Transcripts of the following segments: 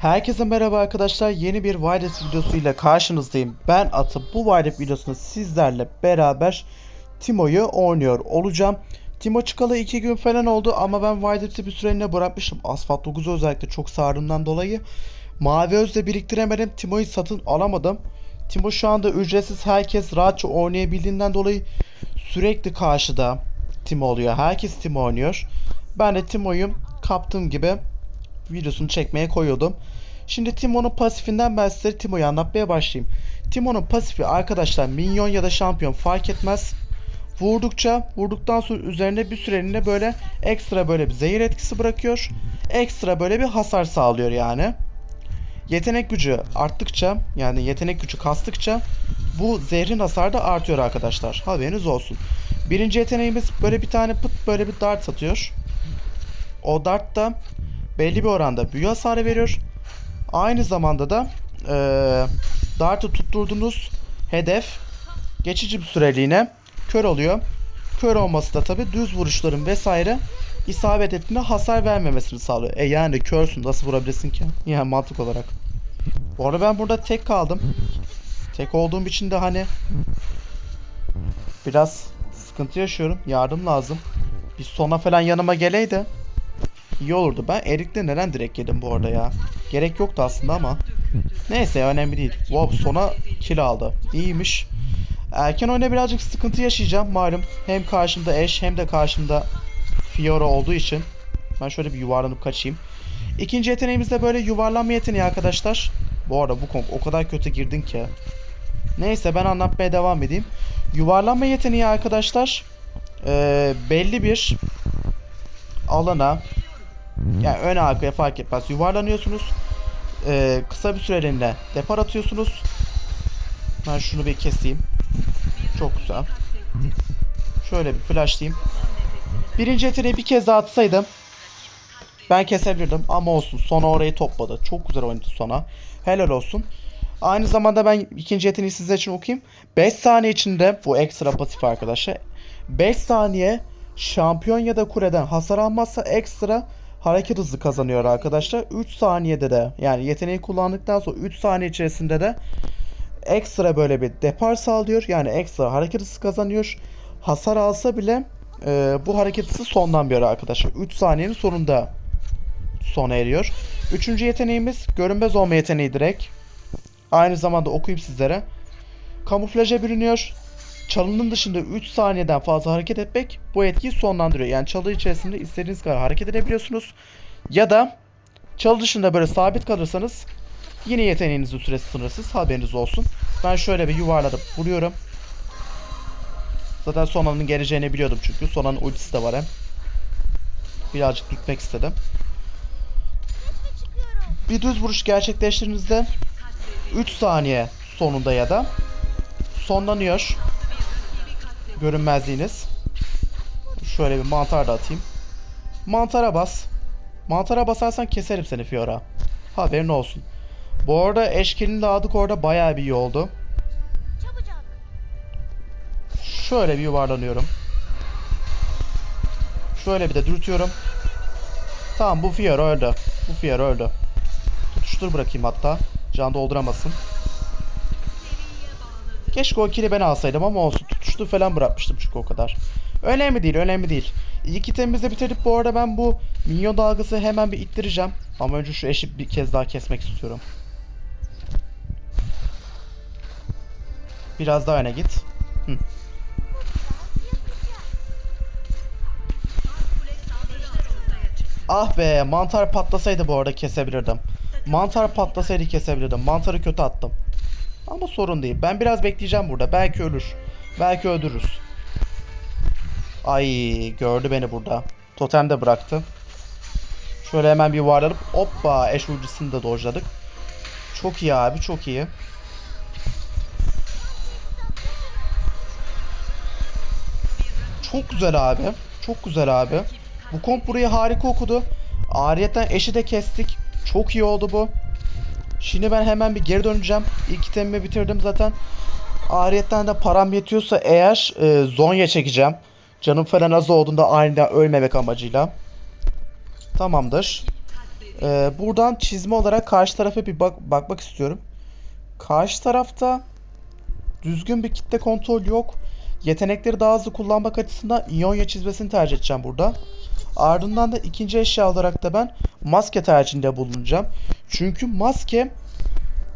Herkese merhaba arkadaşlar. Yeni bir Wireless videosuyla karşınızdayım. Ben Atı. Bu Wireless videosunda sizlerle beraber Timo'yu oynuyor olacağım. Timo çıkalı 2 gün falan oldu ama ben Wireless'i bir süreliğine bırakmıştım. Asphalt 9'u özellikle çok sardığımdan dolayı. Mavi Öz'de biriktiremedim. Timo'yu satın alamadım. Timo şu anda ücretsiz herkes rahatça oynayabildiğinden dolayı sürekli karşıda Timo oluyor. Herkes Timo oynuyor. Ben de Timo'yu kaptığım gibi videosunu çekmeye koyuyordum. Şimdi Timo'nun pasifinden ben size Timo'yu anlatmaya başlayayım. Timo'nun pasifi arkadaşlar minyon ya da şampiyon fark etmez. Vurdukça, vurduktan sonra üzerine bir süreliğine böyle ekstra böyle bir zehir etkisi bırakıyor. Ekstra böyle bir hasar sağlıyor yani. Yetenek gücü arttıkça yani yetenek gücü kastıkça bu zehrin hasarı da artıyor arkadaşlar. Haberiniz olsun. Birinci yeteneğimiz böyle bir tane pıt böyle bir dart atıyor. O dart da belli bir oranda büyü hasarı veriyor. Aynı zamanda da eee dartı tutturduğunuz hedef geçici bir süreliğine kör oluyor. Kör olması da tabi düz vuruşların vesaire isabet ettiğinde hasar vermemesini sağlıyor. E yani körsün nasıl vurabilirsin ki? Yani mantık olarak. Bu arada ben burada tek kaldım. Tek olduğum için de hani biraz sıkıntı yaşıyorum. Yardım lazım. Bir sona falan yanıma geleydi. İyi olurdu. Ben Erik'le neden direkt yedim bu arada ya? Gerek yoktu aslında ama. Neyse önemli değil. Wow sona kill aldı. İyiymiş. Erken oyuna birazcık sıkıntı yaşayacağım malum. Hem karşımda Eş hem de karşımda Fiora olduğu için. Ben şöyle bir yuvarlanıp kaçayım. İkinci yeteneğimiz de böyle yuvarlanma yeteneği arkadaşlar. Bu arada bu kong o kadar kötü girdin ki. Neyse ben anlatmaya devam edeyim. Yuvarlanma yeteneği arkadaşlar eee, belli bir alana yani ön arkaya fark etmez yuvarlanıyorsunuz. Eee, kısa bir süreliğine depar atıyorsunuz. Ben şunu bir keseyim. Çok güzel. Şöyle bir flashlayayım. Birinci yeteneği bir kez daha atsaydım ben kesebilirdim ama olsun. Sona orayı topladı. Çok güzel oynadı sona. Helal olsun. Aynı zamanda ben ikinci yeteneği sizler için okuyayım. 5 saniye içinde bu ekstra pasif arkadaşlar. 5 saniye şampiyon ya da kuleden hasar almazsa ekstra hareket hızı kazanıyor arkadaşlar. 3 saniyede de yani yeteneği kullandıktan sonra 3 saniye içerisinde de ekstra böyle bir depar sağlıyor. Yani ekstra hareket hızı kazanıyor. Hasar alsa bile e, bu hareket hızı sonlanmıyor arkadaşlar. 3 saniyenin sonunda sona eriyor. Üçüncü yeteneğimiz görünmez olma yeteneği direkt. Aynı zamanda okuyayım sizlere. Kamuflaja bürünüyor. Çalının dışında 3 saniyeden fazla hareket etmek bu etkiyi sonlandırıyor. Yani çalı içerisinde istediğiniz kadar hareket edebiliyorsunuz. Ya da çalı dışında böyle sabit kalırsanız yine yeteneğinizin süresi sınırsız haberiniz olsun. Ben şöyle bir yuvarladım vuruyorum. Zaten Sona'nın geleceğini biliyordum çünkü. Sona'nın ultisi de var hem. Birazcık dürtmek istedim. Bir düz vuruş gerçekleştirdiğinizde 3 saniye sonunda ya da sonlanıyor görünmezliğiniz. Şöyle bir mantar da atayım. Mantara bas. Mantara basarsan keserim seni Fiora. Haberin olsun. Bu arada eşkilini de aldık orada bayağı bir iyi oldu. Şöyle bir yuvarlanıyorum. Şöyle bir de dürtüyorum. Tamam bu Fiora öldü. Bu Fiora öldü. Tutuştur bırakayım hatta. Can dolduramasın. Keşke o kili ben alsaydım ama olsun. Tutuştur falan bırakmıştım çünkü o kadar. Önemli değil, önemli değil. İlk itemimizi de bitirdik. Bu arada ben bu minyon dalgası hemen bir ittireceğim. Ama önce şu eşi bir kez daha kesmek istiyorum. Biraz daha öne git. Hı. Ah be mantar patlasaydı bu arada kesebilirdim. Mantar patlasaydı kesebilirdim. Mantarı kötü attım. Ama sorun değil. Ben biraz bekleyeceğim burada. Belki ölür. Belki öldürürüz. Ay gördü beni burada. Totem de bıraktı. Şöyle hemen bir yuvarlanıp hoppa eş ucusunu da dojladık. Çok iyi abi çok iyi. Çok güzel abi. Çok güzel abi. Bu komp burayı harika okudu. Ariyetten eşi de kestik. Çok iyi oldu bu. Şimdi ben hemen bir geri döneceğim. İlk itemimi bitirdim zaten. Ariyetten de param yetiyorsa eğer e, Zonya çekeceğim. Canım falan az olduğunda aniden ölmemek amacıyla. Tamamdır. Ee, buradan çizme olarak karşı tarafa bir bak bakmak istiyorum. Karşı tarafta düzgün bir kitle kontrol yok. Yetenekleri daha hızlı kullanmak açısından İonya çizmesini tercih edeceğim burada. Ardından da ikinci eşya olarak da ben maske tercihinde bulunacağım. Çünkü maske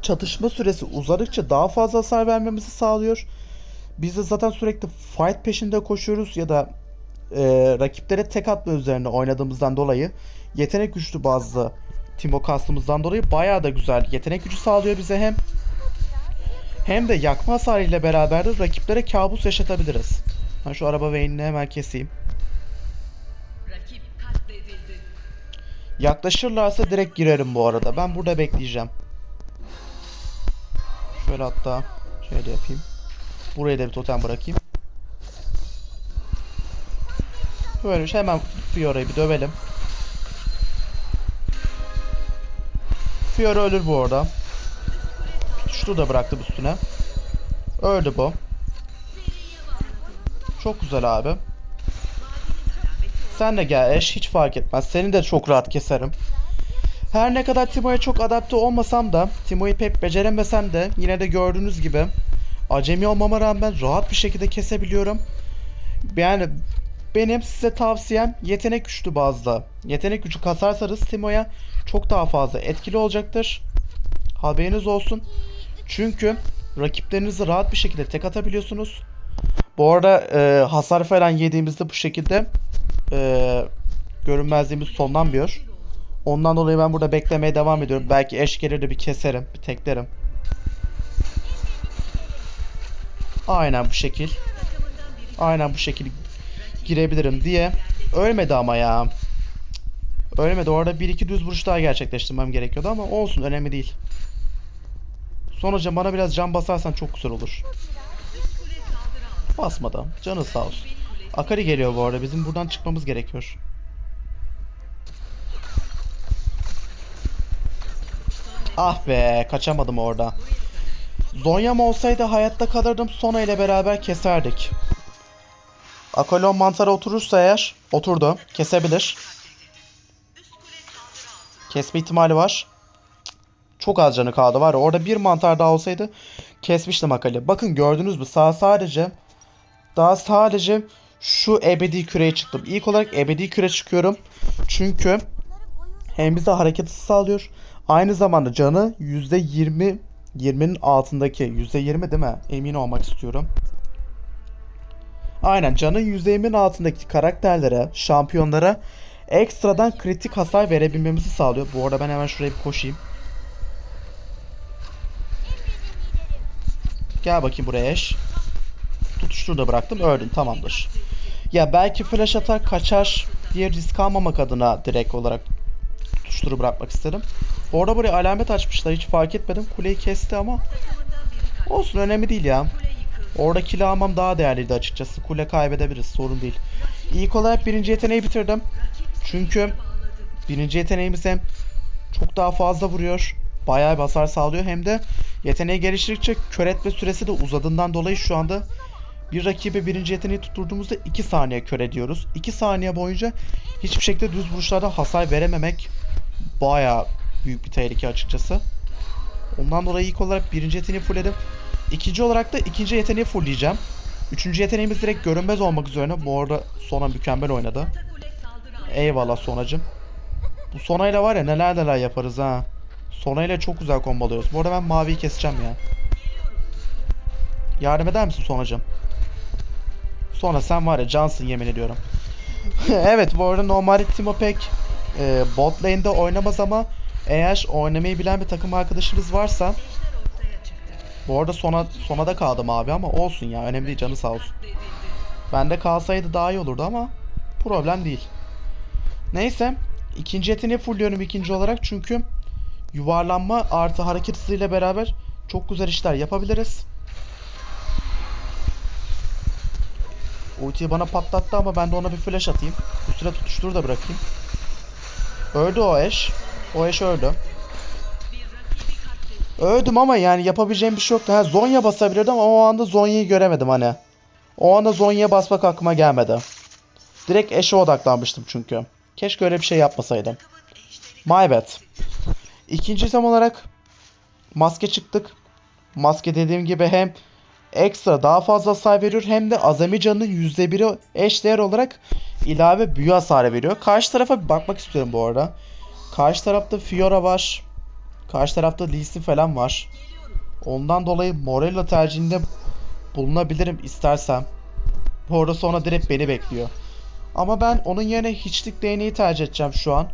çatışma süresi uzadıkça daha fazla hasar vermemizi sağlıyor. Biz de zaten sürekli fight peşinde koşuyoruz ya da e, rakiplere tek atma üzerine oynadığımızdan dolayı yetenek güçlü bazlı Timo kastımızdan dolayı bayağı da güzel yetenek gücü sağlıyor bize hem hem de yakma hasarı ile beraber de rakiplere kabus yaşatabiliriz. Ben şu araba veynini hemen keseyim. Yaklaşırlarsa direkt girerim bu arada. Ben burada bekleyeceğim. Şöyle hatta şöyle yapayım. Buraya da bir totem bırakayım. Böyle şey hemen Fiora'yı bir dövelim. Fiora ölür bu arada. Şunu da bıraktım üstüne. Öldü bu. Çok güzel abi. Sen de gel eş hiç fark etmez. Seni de çok rahat keserim. Her ne kadar Timo'ya çok adapte olmasam da, Timo'yu pek beceremesem de yine de gördüğünüz gibi acemi olmama rağmen rahat bir şekilde kesebiliyorum. Yani benim size tavsiyem yetenek güçlü bazda. Yetenek gücü kasarsanız Timo'ya çok daha fazla etkili olacaktır. Haberiniz olsun. Çünkü rakiplerinizi rahat bir şekilde tek atabiliyorsunuz. Bu arada e, hasar falan yediğimizde bu şekilde e, görünmezliğimiz sonlanmıyor. Ondan dolayı ben burada beklemeye devam ediyorum. Belki eş gelir de bir keserim, bir teklerim. Aynen bu şekil. Aynen bu şekil girebilirim diye. Ölmedi ama ya. Ölmedi. Orada bir iki düz vuruş daha gerçekleştirmem gerekiyordu ama olsun önemli değil. Sonuçta bana biraz can basarsan çok güzel olur. Basmadı. Canı sağ olsun. Akari geliyor bu arada. Bizim buradan çıkmamız gerekiyor. Ah be, kaçamadım orada. Zonya'm olsaydı hayatta kalırdım. Sona ile beraber keserdik. Akolon mantara oturursa eğer, oturdu. Kesebilir. Kesme ihtimali var. Çok az canı kaldı var. Orada bir mantar daha olsaydı kesmiştim Akali. Bakın gördünüz mü? Sağ sadece daha sadece şu ebedi küreye çıktım. İlk olarak ebedi küre çıkıyorum. Çünkü hem bize hareket sağlıyor. Aynı zamanda canı %20 20'nin altındaki %20 değil mi? Emin olmak istiyorum. Aynen canın %20'nin altındaki karakterlere, şampiyonlara ekstradan kritik hasar verebilmemizi sağlıyor. Bu arada ben hemen şuraya bir koşayım. Gel bakayım buraya eş. Tutuştur da bıraktım. Öldün tamamdır. Ya belki flash atar kaçar diye risk almamak adına direkt olarak tutuşturu bırakmak istedim. Orada buraya alamet açmışlar hiç fark etmedim. Kuleyi kesti ama olsun önemli değil ya. Orada almam daha değerliydi açıkçası. Kule kaybedebiliriz sorun değil. İlk olarak birinci yeteneği bitirdim. Çünkü birinci yeteneğimiz hem çok daha fazla vuruyor. Bayağı bir sağlıyor. Hem de yeteneği geliştirdikçe kör etme süresi de uzadığından dolayı şu anda bir rakibe birinci yeteneği tutturduğumuzda 2 saniye kör ediyoruz. 2 saniye boyunca hiçbir şekilde düz vuruşlarda hasar verememek bayağı büyük bir tehlike açıkçası. Ondan dolayı ilk olarak birinci yeteneği fullledim. İkinci olarak da ikinci yeteneği fullleyeceğim. Üçüncü yeteneğimiz direkt görünmez olmak üzerine. Bu arada Sona mükemmel oynadı. Eyvallah Sonacım. Bu Sona'yla var ya neler neler yaparız ha. Sona'yla çok güzel kombalıyoruz. Bu arada ben maviyi keseceğim ya. Yardım eder misin Sonacım? Sonra sen var ya cansın yemin ediyorum. evet bu arada normalde Timo pek e, bot lane'de oynamaz ama eğer oynamayı bilen bir takım arkadaşınız varsa bu arada sona sona da kaldım abi ama olsun ya önemli değil canı sağ olsun. Bende kalsaydı daha iyi olurdu ama problem değil. Neyse ikinci yeteneği fullliyorum ikinci olarak çünkü yuvarlanma artı hareket hızıyla beraber çok güzel işler yapabiliriz. Ultiyi bana patlattı ama ben de ona bir flash atayım. Üstüne tutuştur da bırakayım. Öldü o eş. O eş öldü. Öldüm ama yani yapabileceğim bir şey yoktu. Ha Zonya basabilirdim ama o anda Zonya'yı göremedim hani. O anda Zonya'ya basmak aklıma gelmedi. Direkt eşe odaklanmıştım çünkü. Keşke öyle bir şey yapmasaydım. My bad. İkinci item olarak maske çıktık. Maske dediğim gibi hem ekstra daha fazla hasar veriyor hem de azami canının %1'i eşdeğer olarak ilave büyü hasarı veriyor. Karşı tarafa bir bakmak istiyorum bu arada. Karşı tarafta Fiora var. Karşı tarafta Lee Sin falan var. Ondan dolayı Morello tercihinde bulunabilirim istersem. Bu arada sonra direkt beni bekliyor. Ama ben onun yerine hiçlik değneği tercih edeceğim şu an.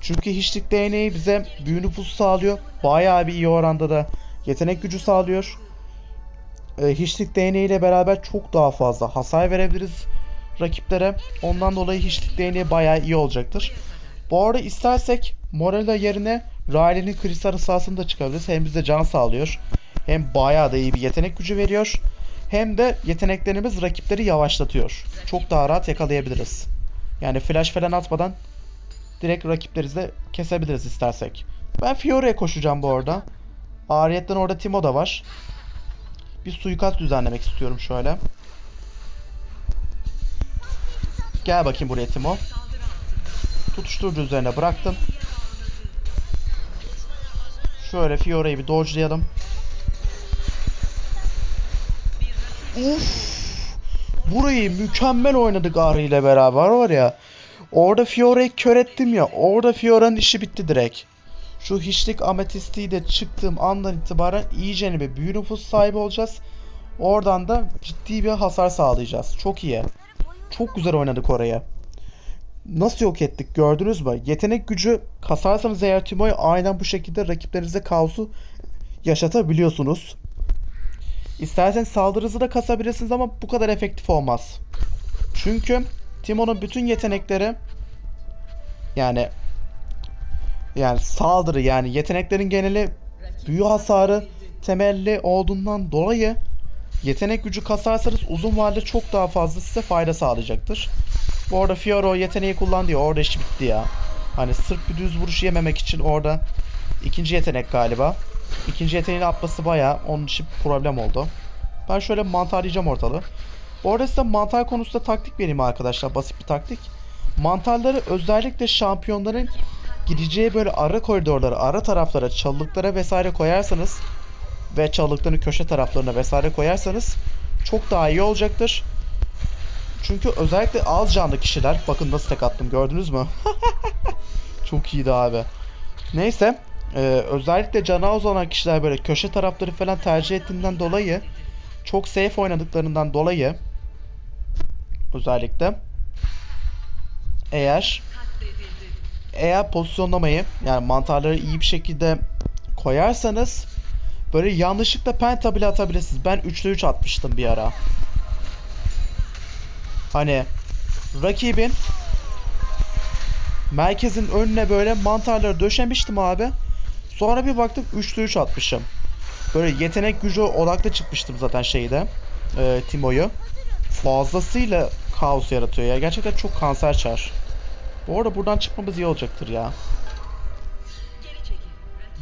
Çünkü hiçlik değneği bize büyü nüfusu sağlıyor. Bayağı bir iyi oranda da yetenek gücü sağlıyor. Ee, hiçlik değneği ile beraber çok daha fazla hasar verebiliriz rakiplere. Ondan dolayı hiçlik değneği bayağı iyi olacaktır. Bu arada istersek Morella yerine Riley'nin kristal sahasını da çıkabiliriz. Hem bize can sağlıyor. Hem bayağı da iyi bir yetenek gücü veriyor. Hem de yeteneklerimiz rakipleri yavaşlatıyor. Çok daha rahat yakalayabiliriz. Yani flash falan atmadan direkt rakipleri de kesebiliriz istersek. Ben Fiora'ya koşacağım bu arada. Ariyetten orada Timo da var. Bir suikast düzenlemek istiyorum şöyle. Gel bakayım buraya Timo. Tutuşturucu üzerine bıraktım. Şöyle Fiora'yı bir dodge'layalım. Uf! Burayı mükemmel oynadık Ahri ile beraber var ya. Orada Fiora'yı kör ettim ya. Orada Fiora'nın işi bitti direkt. Şu hiçlik ametistiği de çıktığım andan itibaren iyice bir büyü nüfus sahibi olacağız. Oradan da ciddi bir hasar sağlayacağız. Çok iyi. Çok güzel oynadık oraya. Nasıl yok ettik gördünüz mü? Yetenek gücü kasarsanız eğer Timo'yu aynen bu şekilde rakiplerinize kaosu yaşatabiliyorsunuz. İsterseniz saldırı hızı da kasabilirsiniz ama bu kadar efektif olmaz. Çünkü Timo'nun bütün yetenekleri yani yani saldırı yani yeteneklerin geneli büyü hasarı temelli olduğundan dolayı yetenek gücü kasarsanız uzun vadede çok daha fazla size fayda sağlayacaktır. Bu arada Fiora o yeteneği kullandı ya orada iş bitti ya. Hani sırf bir düz vuruş yememek için orada ikinci yetenek galiba. İkinci yeteneğini atması bayağı onun için problem oldu. Ben şöyle mantarlayacağım ortalığı. Bu arada size mantar konusunda taktik vereyim arkadaşlar. Basit bir taktik. Mantarları özellikle şampiyonların gideceği böyle ara koridorlara, ara taraflara, çalılıklara vesaire koyarsanız ve çalılıkların köşe taraflarına vesaire koyarsanız çok daha iyi olacaktır. Çünkü özellikle az canlı kişiler bakın nasıl tek attım gördünüz mü? çok iyiydi abi. Neyse ee, özellikle canı az olan kişiler böyle köşe tarafları falan tercih ettiğinden dolayı çok safe oynadıklarından dolayı özellikle eğer eğer pozisyonlamayı yani mantarları iyi bir şekilde koyarsanız böyle yanlışlıkla penta bile atabilirsiniz. Ben 3'te 3 atmıştım bir ara. Hani rakibin merkezin önüne böyle mantarları döşemiştim abi. Sonra bir baktım 3'te 3 atmışım. Böyle yetenek gücü odaklı çıkmıştım zaten şeyde. E, Timo'yu. Fazlasıyla kaos yaratıyor ya. Gerçekten çok kanser çar. Bu arada buradan çıkmamız iyi olacaktır ya.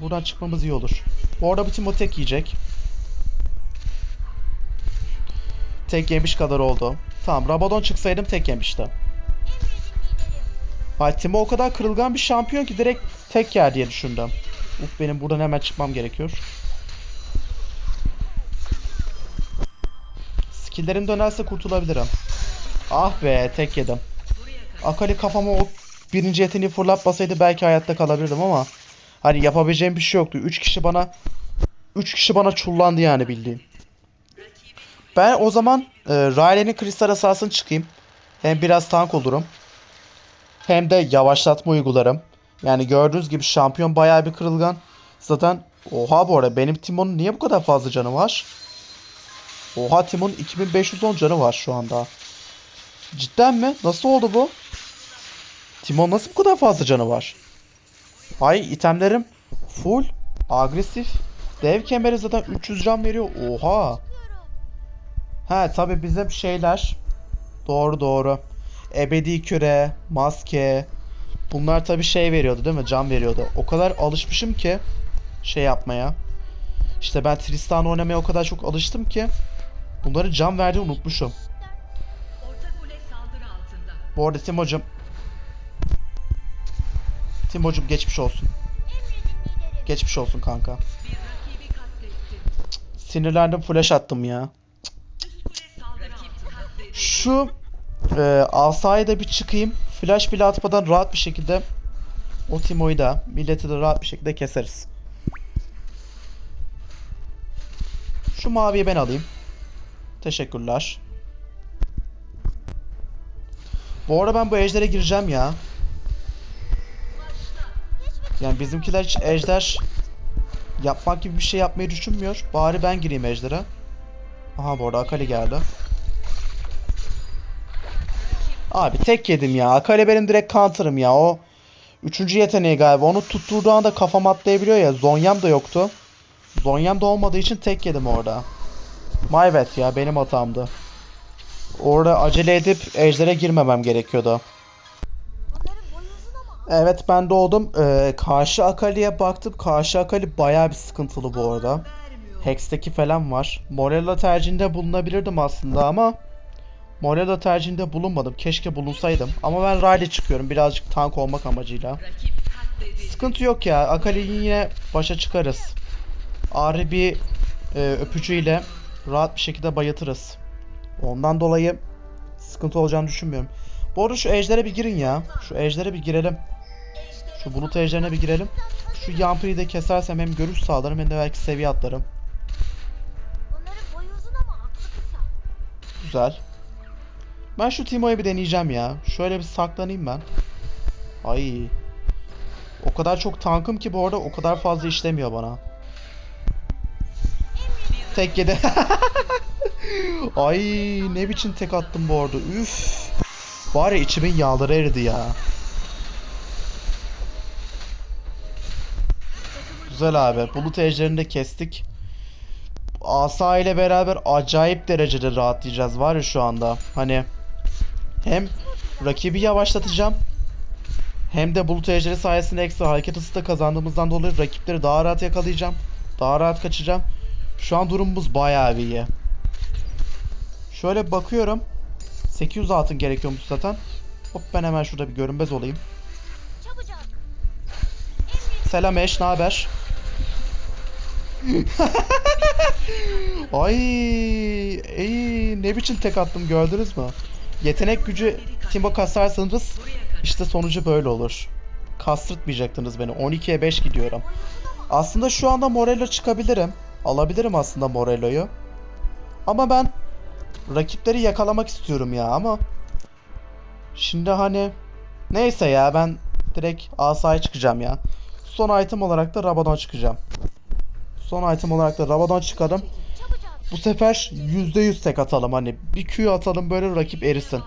Buradan çıkmamız iyi olur. Bu arada bu Timo tek yiyecek. Tek yemiş kadar oldu. Tamam Rabadon çıksaydım tek yemişti. Ay Timo o kadar kırılgan bir şampiyon ki direkt tek yer diye düşündüm. Uf benim buradan hemen çıkmam gerekiyor. Skill'lerim dönerse kurtulabilirim. Ah be tek yedim. Akali kafama o birinci yeteneği fırlatmasaydı belki hayatta kalabilirdim ama hani yapabileceğim bir şey yoktu. 3 kişi bana 3 kişi bana çullandı yani bildiğin. Ben o zaman e, Riley'nin kristal asasını çıkayım. Hem biraz tank olurum. Hem de yavaşlatma uygularım. Yani gördüğünüz gibi şampiyon bayağı bir kırılgan. Zaten oha bu arada benim Timon'un niye bu kadar fazla canı var? Oha Timon 2510 canı var şu anda. Cidden mi? Nasıl oldu bu? Timon nasıl bu kadar fazla canı var? Ay itemlerim full agresif. Dev kemeri zaten 300 can veriyor. Oha. Ha tabi bizim şeyler. Doğru doğru. Ebedi küre, maske. Bunlar tabi şey veriyordu değil mi? Can veriyordu. O kadar alışmışım ki şey yapmaya. İşte ben Tristan oynamaya o kadar çok alıştım ki bunları can verdiğini unutmuşum. Bu arada Timo'cum Timo'cum geçmiş olsun. Geçmiş olsun kanka. Sinirlendim flash attım ya. Üst kule saldırı Rakip katledildi. Şu e, asaya da bir çıkayım. Flash bile atmadan rahat bir şekilde o da milleti de rahat bir şekilde keseriz. Şu maviyi ben alayım. Teşekkürler. Bu arada ben bu ejdere gireceğim ya. Yani bizimkiler hiç ejder yapmak gibi bir şey yapmayı düşünmüyor. Bari ben gireyim ejdere. Aha bu arada Akali geldi. Abi tek yedim ya. Akali benim direkt counter'ım ya. O üçüncü yeteneği galiba. Onu tutturduğu anda kafam atlayabiliyor ya. Zonyam da yoktu. Zonyam da olmadığı için tek yedim orada. My bad ya. Benim hatamdı. Orada acele edip ejdere girmemem gerekiyordu. Evet ben doğdum. Ee, karşı Akali'ye baktım. Karşı Akali bayağı bir sıkıntılı bu arada. Hex'teki falan var. Morella tercihinde bulunabilirdim aslında ama Morella tercihinde bulunmadım. Keşke bulunsaydım. Ama ben Riley çıkıyorum birazcık tank olmak amacıyla. Sıkıntı yok ya. Akali'yi yine başa çıkarız. Ağrı bir e, öpücüğüyle rahat bir şekilde bayatırız. Ondan dolayı sıkıntı olacağını düşünmüyorum. Bu arada şu ejdere bir girin ya. Şu ejdere bir girelim. Şu bulut ejderine bir girelim. Şu Yampi'yi de kesersem hem görüş sağlarım hem de belki seviye atlarım. Güzel. Ben şu Timo'yu bir deneyeceğim ya. Şöyle bir saklanayım ben. Ay. O kadar çok tankım ki bu arada o kadar fazla işlemiyor bana. Tek yedi. Ay ne biçim tek attım bu arada. Üf. Var içimin yağları eridi ya. Güzel abi. Bulut ejderini de kestik. Asa ile beraber acayip derecede rahatlayacağız var ya şu anda. Hani hem rakibi yavaşlatacağım hem de bulut ejderi sayesinde ekstra hareket hızı da kazandığımızdan dolayı rakipleri daha rahat yakalayacağım. Daha rahat kaçacağım. Şu an durumumuz bayağı iyi. Şöyle bakıyorum. 800 altın gerekiyormuş zaten. Hop ben hemen şurada bir görünmez olayım. Selam eş, ne haber? Ay, ey, ne biçim tek attım gördünüz mü? Yetenek gücü Timo kasarsanız işte sonucu böyle olur. Kastırtmayacaktınız beni. 12'ye 5 gidiyorum. Aslında şu anda Morello çıkabilirim. Alabilirim aslında Morello'yu. Ama ben rakipleri yakalamak istiyorum ya ama şimdi hani neyse ya ben direkt asaya çıkacağım ya. Son item olarak da Rabadon çıkacağım. Son item olarak da Rabadon çıkalım. Bu sefer %100 tek atalım hani. Bir Q atalım böyle rakip erisin.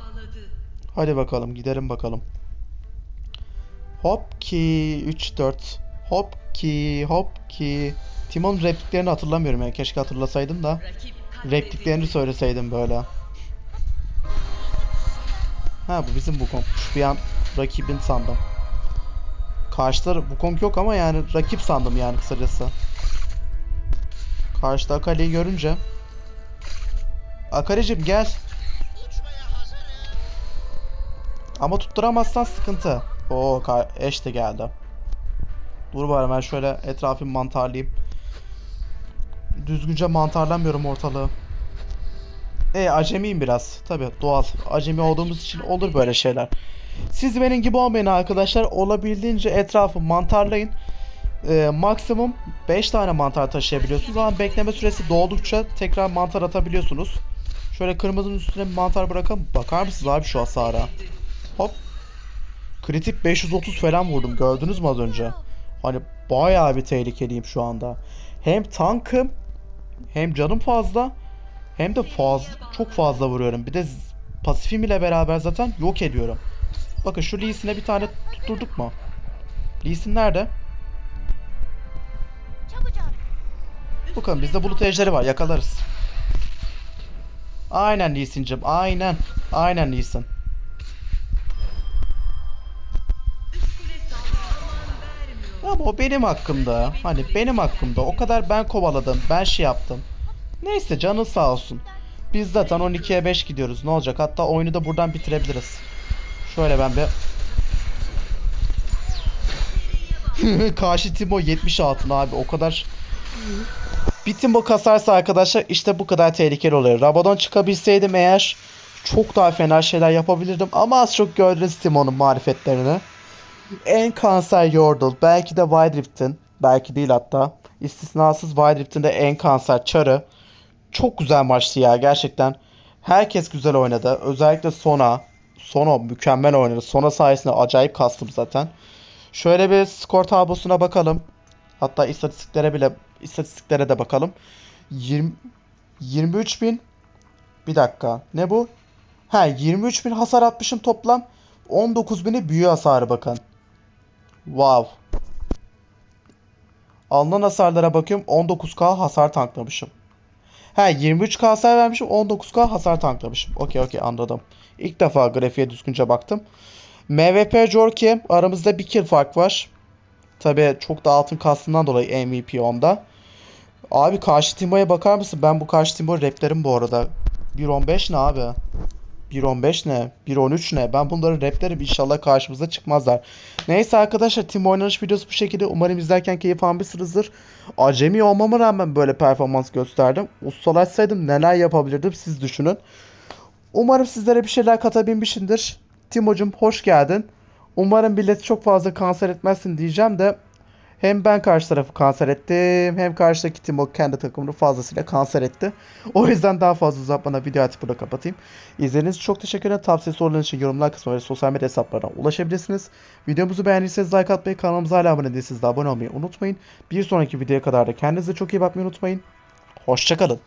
Hadi bakalım gidelim bakalım. Hop ki 3 4 hop ki hop ki Timon repliklerini hatırlamıyorum ya keşke hatırlasaydım da repliklerini söyleseydim böyle. Ha bu bizim Wukong'muş. Bir an rakibin sandım. Karşıda Wukong yok ama yani rakip sandım yani kısacası. Karşıda Akali'yi görünce. Akali'cim gel. Ama tutturamazsan sıkıntı. Oo eş de geldi. Dur bari ben şöyle etrafımı mantarlayayım. Düzgünce mantarlamıyorum ortalığı. E acemiyim biraz. Tabi doğal. Acemi olduğumuz için olur böyle şeyler. Siz benim gibi olmayın arkadaşlar. Olabildiğince etrafı mantarlayın. Ee, maksimum 5 tane mantar taşıyabiliyorsunuz ama bekleme süresi doldukça tekrar mantar atabiliyorsunuz. Şöyle kırmızının üstüne bir mantar bırakalım. Bakar mısınız abi şu hasara? Hop. Kritik 530 falan vurdum. Gördünüz mü az önce? Hani bayağı bir tehlikeliyim şu anda. Hem tankım hem canım fazla hem de fazla çok fazla vuruyorum. Bir de pasifim ile beraber zaten yok ediyorum. Bakın şu Lee Sin'e bir tane tutturduk mu? Lee Sin nerede? Bakın bizde bulut ejderi var yakalarız. Aynen Lee Sin'cim aynen. Aynen Lee Sin. Üst kule saldırı aman vermiyor. Ama o benim hakkımda. Hani benim hakkımda. O kadar ben kovaladım. Ben şey yaptım. Neyse canı sağ olsun. Biz zaten 12'ye 5 gidiyoruz. Ne olacak? Hatta oyunu da buradan bitirebiliriz. Şöyle ben bir... Karşı Timo 70 altın abi o kadar. Bir Timo kasarsa arkadaşlar işte bu kadar tehlikeli oluyor. Rabadon çıkabilseydim eğer çok daha fena şeyler yapabilirdim ama az çok gördünüz Timo'nun marifetlerini. En kanser Yordle, belki de Wild Rift'in, belki değil hatta. İstisnasız Wild Rift'in de en kanser Char'ı. Çok güzel maçtı ya gerçekten. Herkes güzel oynadı. Özellikle Sona. Sona mükemmel oynadı. Sona sayesinde acayip kastım zaten. Şöyle bir skor tablosuna bakalım. Hatta istatistiklere bile istatistiklere de bakalım. 20 23 bin bir dakika. Ne bu? Ha 23 bin hasar atmışım toplam. 19 bini büyü hasarı bakın. Wow. Alınan hasarlara bakıyorum. 19k hasar tanklamışım. Ha 23k hasar vermişim. 19k hasar tanklamışım. Okey okey anladım. İlk defa grafiğe düzgünce baktım. MVP Jorki aramızda bir kill fark var. Tabi çok da altın kastından dolayı MVP onda. Abi karşı Timo'ya bakar mısın? Ben bu karşı Timo replerim bu arada. 1.15 ne abi? 1.15 ne? 1.13 ne? Ben bunları replerim inşallah karşımıza çıkmazlar. Neyse arkadaşlar Timo oynanış videosu bu şekilde. Umarım izlerken keyif almışsınızdır. Acemi olmama rağmen böyle performans gösterdim. Ustalaşsaydım neler yapabilirdim siz düşünün. Umarım sizlere bir şeyler katabilmişimdir. Timo'cum hoş geldin. Umarım milleti çok fazla kanser etmezsin diyeceğim de hem ben karşı tarafı kanser ettim hem karşıdaki Timo kendi takımını fazlasıyla kanser etti. O yüzden daha fazla uzatmadan video artık burada kapatayım. İzlediğiniz için çok teşekkür ederim. Tavsiye sorularınız için yorumlar kısmına ve sosyal medya hesaplarına ulaşabilirsiniz. Videomuzu beğendiyseniz like atmayı, kanalımıza hala abone değilseniz de abone olmayı unutmayın. Bir sonraki videoya kadar da kendinize çok iyi bakmayı unutmayın. Hoşçakalın.